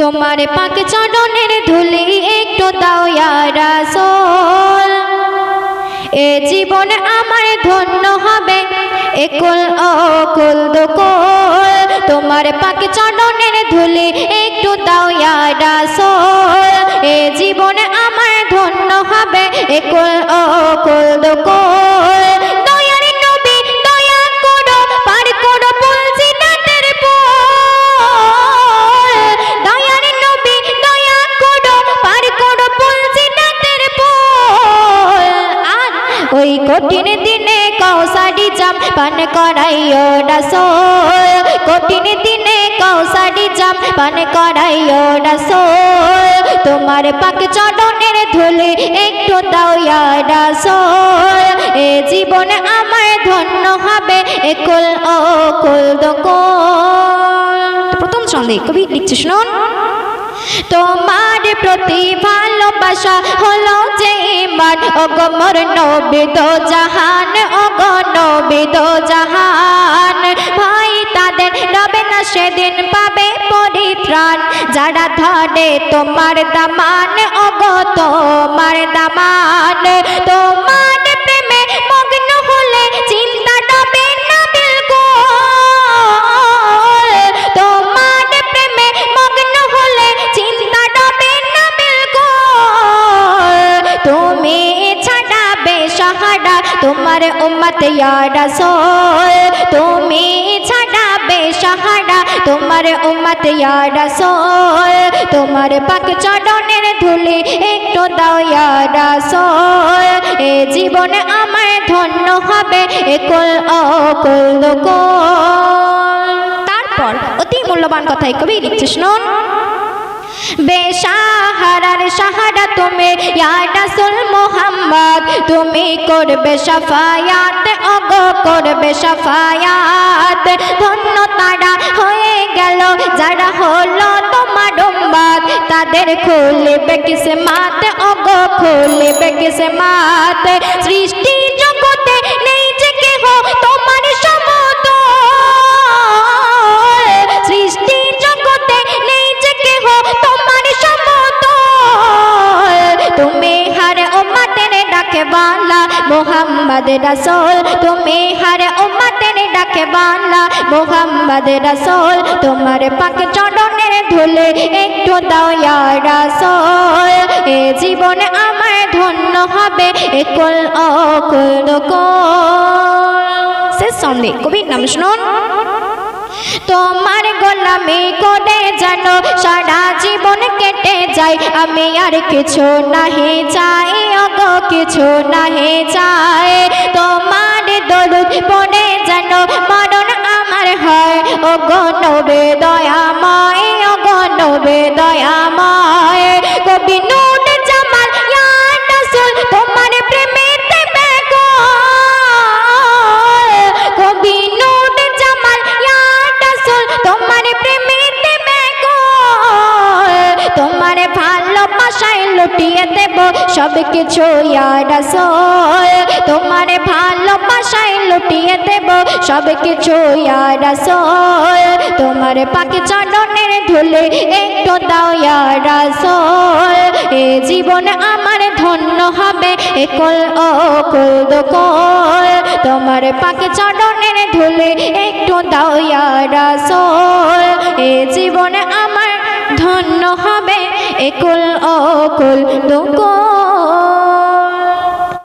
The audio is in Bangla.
তোমার পাক চরণের ধুলি একটু দাও রাসূল। এ জীবন আমার ধন্য হবে একুল অকুল দুকুল। তোমার পাক চরণের ধুলি একটু দাও রাসূল। এ জীবন আমার ধন্য হবে একুল অকুল দুকুল। ওই কঠিন দিনে কৌসারি জাম, পান করাইও রাসোল কঠিন দিনে কৌসারি জাম, পান করাইও রাসোল তোমার পাক চরণের ধুলি একটু দাও ইয়া এ জীবন আমার ধন্য হবে একুল অকুল দকুল। প্রথম ছন্দে কবি লিখছে শুনুন। তোমার প্রতি ভালোবাসা হলো যে ইমান অগমর নবিদ জাহান অগনবিদ জাহান। ভাই, তাদের রবে না সেদিন পাবে পরিত্রাণ। যারা ধরে তোমার দামান অগ তোমার দামান। তোমার তোমার উম্মত ইয়া রাসূল তুমি ছাড়াবে সাহারা তোমার উম্মত ইয়া রাসূল তোমার পাক চরণের ধুলি একটু দাও ইয়া রাসূল এ জীবন আমার ধন্য হবে একুল অকুল তারপর অতি মূল্যবান কথাই কবি লিখছে, শুনুন। বেসাহারার সাহারা তুমি ইয়া রাসূল মুহাম্মদ, তুমি করবে সাফায়াত অগ করবে সাফায়াত। ধন্য তারা হয়ে গেল, যারা হলো তোমার উম্মত, তাদের খুলবে কিসমাত অগ খুলবে কিসমাত। ডাকে বাংলা, মোহাম্মদ রাসূল, তুমি হার উম্মতের ডাকে বাংলা, মোহাম্মদ রাসূল, তোমার পাক চরণের ধুলে একটু দাও রাসূল, এ জীবন আমার ধন্য হবে একুল অকুল শেষ সন্ধে কবির নাম শুনুন। তোমার গোলামি করে জানো সারা জীবন কেটে যায়, আমি আর কিছু নাহি চাই। কিছু নাহি চাই তোমার দরুদ পড়ে জানো মরণ আমার হয়। ও গণবে দয়াময় ও গণবে দয়াময়। কবি জামাল তোমার প্রেমেতে বেকল কবি নুর জামাল, ইয়া তোমার প্রেমেতে বেকল তোমার ভালোবাসায় লুটিয়ে দেব সব কিছু ইয়া রাসূল তোমার ভালোবাসায় লুটিয়ে দেব, সব কিছু ইয়া তোমার পাকে চরণের ধুলে একটু দাও ইয়া এ জীবন আমার ধন্য হবে একল অকুল দকুল তোমার পাকে চরণের ধুলে একটু দাও ইয়া রাসূল এ জীবন আমার ধন্য